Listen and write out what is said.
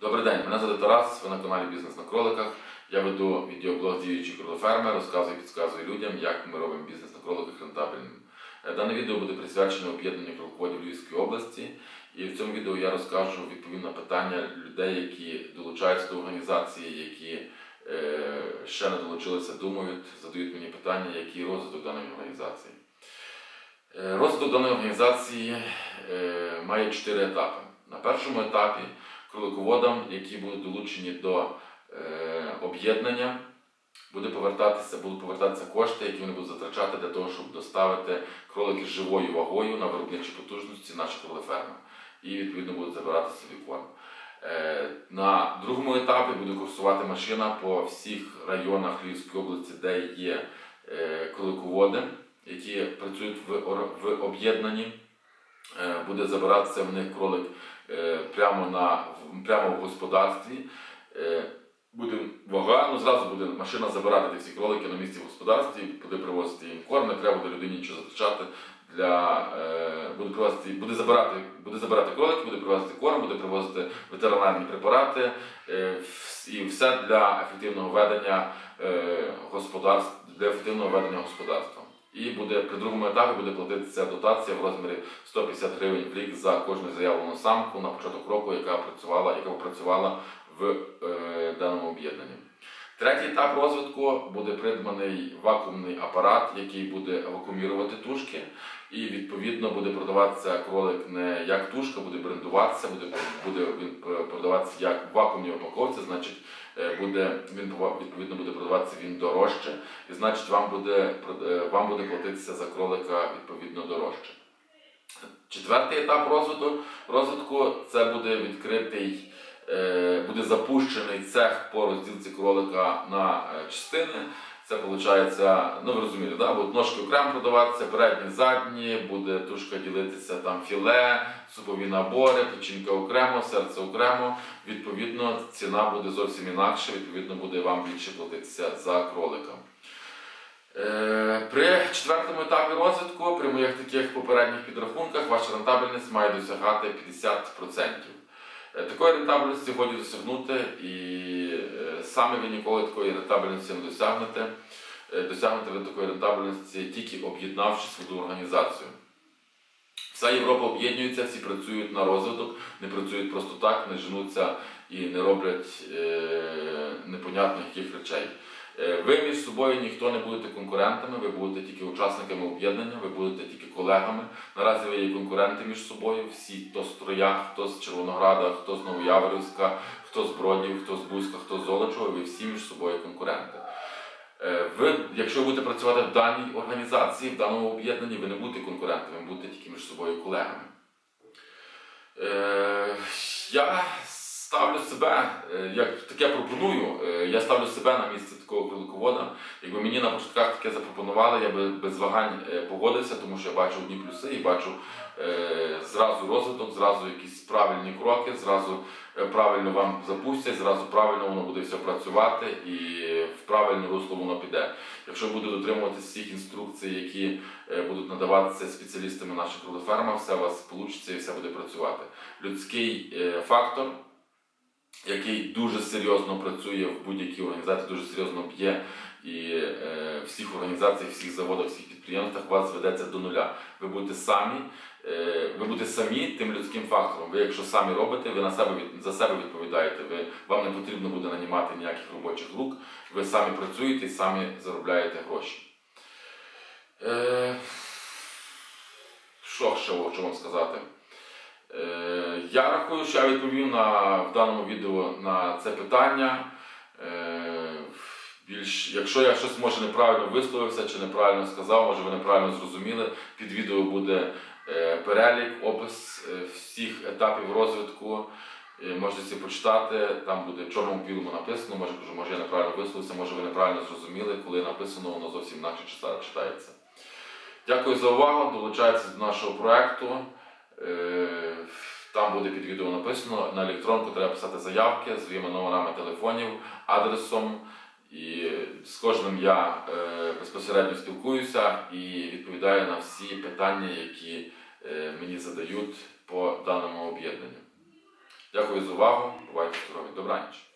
Добрий день, мене звати Тарас, ви на каналі Бізнес на кроликах. Я веду відеоблог діючий кролофермер, розказую і підказую людям, як ми робимо бізнес на кроликах рентабельним. Е, Дане відео буде присвячено об'єднанню кролиководів Львівської області. І в цьому відео я розкажу відповім на питання людей, які долучаються до організації, які е, ще не долучилися, думають, задають мені питання, який розвиток даної організації. Е, Розвиток даної організації має чотири етапи. На першому етапі кролиководам, які будуть долучені до е, об'єднання, буде повертатися, будуть повертатися кошти, які вони будуть затрачати для того, щоб доставити кролики з живою вагою на виробничі потужності наші кролиферми. І відповідно будуть забирати собі корм. Е, На другому етапі буде курсувати машина по всіх районах Львівської області, де є е, кролиководи, які працюють в, в об'єднанні. Е, Буде забиратися в них кролик е, прямо, на, прямо в господарстві. Е, Буде вага, ну зразу буде машина забирати всі кролики на місці в господарстві, буде привозити їм корм, не треба буде людині нічого затрачати. Для, буде, привозити, буде, забирати, буде забирати кролики, буде привозити корм, буде привозити ветеринарні препарати і все для ефективного ведення господарств, для ефективного ведення господарства. І буде при другому етапі буде платитися дотація в розмірі 150 гривень в рік за кожну заявлену самку на початок року, яка працювала, яка працювала в е, даному об'єднанні. Третій етап розвитку буде придбаний вакуумний апарат, який буде вакуумірувати тушки, і відповідно буде продаватися кролик не як тушка, буде брендуватися, буде, буде він продаватися як вакуумній упаковці, значить е, буде він відповідно буде продаватися він дорожче, і значить вам буде е, вам буде платитися за кролика відповідно дорожче. Четвертий етап розвитку, розвитку це буде відкритий, е, буде запущений цех по розділці кролика на е, частини. Це виходить, ну ви розумієте, да? будуть ножки окремо продаватися, передні, задні, буде тушка ділитися там філе, супові набори, печінка окремо, серце окремо. Відповідно, ціна буде зовсім інакша, відповідно, буде вам більше платитися за кролика. Е, При четвертому етапі розвитку, при моїх таких попередніх підрахунках, ваша рентабельність має досягати 50%. Е, Такої рентабельності годі досягнути, і е, саме ви ніколи такої рентабельності не досягнете. Е, Досягнете ви такої рентабельності тільки об'єднавши свою організацію. Вся Європа об'єднується, всі працюють на розвиток, не працюють просто так, не женуться і не роблять непонятних яких речей. Е, Ви між собою ніхто не будете конкурентами, ви будете тільки учасниками об'єднання, ви будете тільки колегами. Наразі ви є конкуренти між собою, всі, хто з Троя, хто з Червонограда, хто з Новояворівська, хто з Бродів, хто з Бузька, хто з Золочева, ви всі між собою конкуренти. Е, Ви, якщо будете працювати в даній організації, в даному об'єднанні, ви не будете конкурентами, ви будете тільки між собою колегами. Е, Я ставлю себе, е, як таке пропоную, е, я ставлю себе на місце такого кроликовода. Якби мені на початках таке запропонували, я би без вагань е, погодився, тому що я бачу одні плюси і бачу зразу розвиток, зразу якісь правильні кроки, зразу правильно вам запустять, зразу правильно воно буде все працювати і в правильне русло воно піде. Якщо буде дотримуватися всіх інструкцій, які будуть надаватися спеціалістами наших кролиферма, все у вас вийде і все буде працювати. Людський фактор який дуже серйозно працює в будь-якій організації, дуже серйозно б'є і е, всіх організаціях, всіх заводах, всіх підприємствах вас ведеться до нуля. Ви будете самі, е, ви будете самі тим людським фактором. Ви, якщо самі робите, ви на себе від, за себе відповідаєте. Ви, вам не потрібно буде нанімати ніяких робочих рук. Ви самі працюєте і самі заробляєте гроші. Е, що ще хочу вам сказати? Е, Я рахую, що я відповів на, в даному відео на це питання. Е, Більш, якщо я щось може неправильно висловився чи неправильно сказав, може ви неправильно зрозуміли, під відео буде е, перелік, опис всіх етапів розвитку. Можете це почитати, там буде чорному білому написано, може, кажу, може я неправильно висловився, може ви неправильно зрозуміли, коли написано, воно зовсім інакше чита- читається. Дякую за увагу, долучайтеся до нашого проєкту. Е, Там буде під відео написано. На електронку треба писати заявки з своїми номерами телефонів, адресом. І з кожним я е, безпосередньо спілкуюся і відповідаю на всі питання, які е, мені задають по даному об'єднанню. Дякую. За увагу. Бувайте здорові. Добраніч.